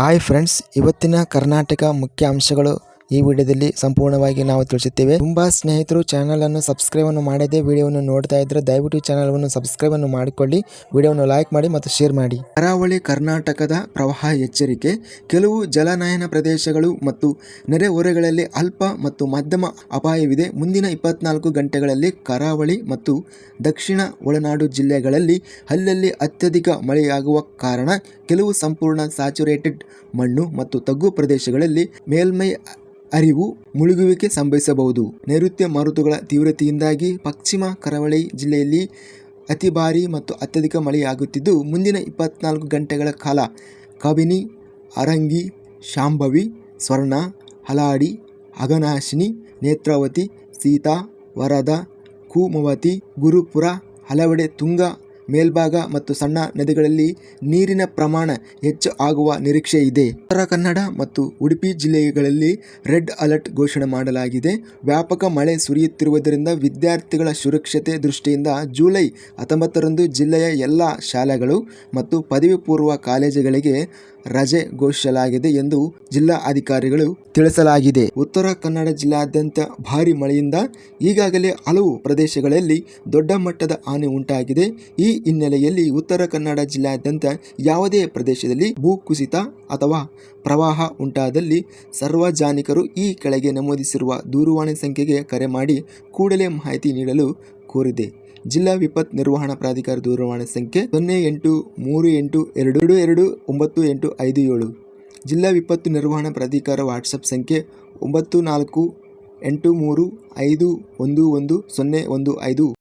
Hi friends ಇವತ್ತಿನ ಕರ್ನಾಟಕ ಮುಖ್ಯ ಅಂಶಗಳು ಈ ವಿಡಿಯೋದಲ್ಲಿ ಸಂಪೂರ್ಣವಾಗಿ ನಾವು ತಿಳಿಸುತ್ತೇವೆ. ತುಂಬಾ ಸ್ನೇಹಿತರು ಚಾನಲ್ ಅನ್ನು ಸಬ್ಸ್ಕ್ರೈಬ್ ಅನ್ನು ಮಾಡದೆ ವಿಡಿಯೋವನ್ನು ನೋಡ್ತಾ ಇದ್ರೆ ದಯವಿಟ್ಟು ಚಾನಲ್ ಅನ್ನು ಸಬ್ಸ್ಕ್ರೈಬ್ ಅನ್ನು ಮಾಡಿಕೊಳ್ಳಿ. ವಿಡಿಯೋವನ್ನು ಲೈಕ್ ಮಾಡಿ ಮತ್ತು ಶೇರ್ ಮಾಡಿ. ಕರಾವಳಿ ಕರ್ನಾಟಕದ ಪ್ರವಾಹ ಎಚ್ಚರಿಕೆ. ಕೆಲವು ಜಲನಯನ ಪ್ರದೇಶಗಳು ಮತ್ತು ನೆರೆಹೊರೆಗಳಲ್ಲಿ ಅಲ್ಪ ಮತ್ತು ಮಧ್ಯಮ ಅಪಾಯವಿದೆ. ಮುಂದಿನ ಇಪ್ಪತ್ನಾಲ್ಕು ಗಂಟೆಗಳಲ್ಲಿ ಕರಾವಳಿ ಮತ್ತು ದಕ್ಷಿಣ ಒಳನಾಡು ಜಿಲ್ಲೆಗಳಲ್ಲಿ ಅಲ್ಲಲ್ಲಿ ಅತ್ಯಧಿಕ ಮಳೆಯಾಗುವ ಕಾರಣ, ಕೆಲವು ಸಂಪೂರ್ಣ ಸ್ಯಾಚುರೇಟೆಡ್ ಮಣ್ಣು ಮತ್ತು ತಗ್ಗು ಪ್ರದೇಶಗಳಲ್ಲಿ ಮೇಲ್ಮೈ ಅರಿವು ಮುಳುಗುವಿಕೆ ಸಂಭವಿಸಬಹುದು. ನೈಋತ್ಯ ಮಾರುತಗಳ ತೀವ್ರತೆಯಿಂದಾಗಿ ಪಶ್ಚಿಮ ಕರಾವಳಿ ಜಿಲ್ಲೆಯಲ್ಲಿ ಅತಿ ಭಾರಿ ಮತ್ತು ಅತ್ಯಧಿಕ ಮಳೆಯಾಗುತ್ತಿದ್ದು, ಮುಂದಿನ ಇಪ್ಪತ್ನಾಲ್ಕು ಗಂಟೆಗಳ ಕಾಲ ಕಬಿನಿ ಅರಂಗಿ, ಶಾಂಭವಿ, ಸ್ವರ್ಣ, ಹಲಾಡಿ ಅಗನಾಶಿನಿ ನೇತ್ರಾವತಿ, ಸೀತಾ, ವರದ, ಕೂಮವತಿ, ಗುರುಪುರ, ಹಲವೆಡೆ ತುಂಗ ಮೇಲ್ಭಾಗ ಮತ್ತು ಸಣ್ಣ ನದಿಗಳಲ್ಲಿ ನೀರಿನ ಪ್ರಮಾಣ ಹೆಚ್ಚು ಆಗುವ ನಿರೀಕ್ಷೆ ಇದೆ. ಉತ್ತರ ಕನ್ನಡ ಮತ್ತು ಉಡುಪಿ ಜಿಲ್ಲೆಗಳಲ್ಲಿ ರೆಡ್ ಅಲರ್ಟ್ ಘೋಷಣೆ ಮಾಡಲಾಗಿದೆ. ವ್ಯಾಪಕ ಮಳೆ ಸುರಿಯುತ್ತಿರುವುದರಿಂದ ವಿದ್ಯಾರ್ಥಿಗಳ ಸುರಕ್ಷತೆ ದೃಷ್ಟಿಯಿಂದ ಜುಲೈ ಹತ್ತೊಂಬತ್ತರಂದು ಜಿಲ್ಲೆಯ ಎಲ್ಲ ಶಾಲೆಗಳು ಮತ್ತು ಪದವಿ ಪೂರ್ವ ಕಾಲೇಜುಗಳಿಗೆ ರಜೆ ಘೋಷಿಸಲಾಗಿದೆ ಎಂದು ಜಿಲ್ಲಾ ಅಧಿಕಾರಿಗಳು ತಿಳಿಸಲಾಗಿದೆ. ಉತ್ತರ ಕನ್ನಡ ಜಿಲ್ಲಾದ್ಯಂತ ಭಾರಿ ಮಳೆಯಿಂದ ಈಗಾಗಲೇ ಹಲವು ಪ್ರದೇಶಗಳಲ್ಲಿ ದೊಡ್ಡ ಮಟ್ಟದ ಹಾನಿ ಉಂಟಾಗಿದೆ. ಈ ಹಿನ್ನೆಲೆಯಲ್ಲಿ ಉತ್ತರ ಕನ್ನಡ ಜಿಲ್ಲಾದ್ಯಂತ ಯಾವುದೇ ಪ್ರದೇಶದಲ್ಲಿ ಭೂಕುಸಿತ ಅಥವಾ ಪ್ರವಾಹ ಉಂಟಾದಲ್ಲಿ ಸಾರ್ವಜನಿಕರು ಈ ಕೆಳಗೆ ನಮೂದಿಸಿರುವ ದೂರವಾಣಿ ಸಂಖ್ಯೆಗೆ ಕರೆ ಮಾಡಿ ಕೂಡಲೇ ಮಾಹಿತಿ ನೀಡಲು ಕೋರಿದೆ. ಜಿಲ್ಲಾ ವಿಪತ್ತು ನಿರ್ವಹಣಾ ಪ್ರಾಧಿಕಾರ ದೂರವಾಣಿ ಸಂಖ್ಯೆ ಸೊನ್ನೆ ಎಂಟು ಮೂರು ಎಂಟು ಎರಡು ಎರಡು ಒಂಬತ್ತು ಎಂಟು ಐದು ಏಳು. ಜಿಲ್ಲಾ ವಿಪತ್ತು ನಿರ್ವಹಣಾ ಪ್ರಾಧಿಕಾರ ವಾಟ್ಸಪ್ ಸಂಖ್ಯೆ ಒಂಬತ್ತು ನಾಲ್ಕು ಎಂಟು ಮೂರು ಐದು ಒಂದು ಒಂದು ಸೊನ್ನೆ ಒಂದು ಐದು.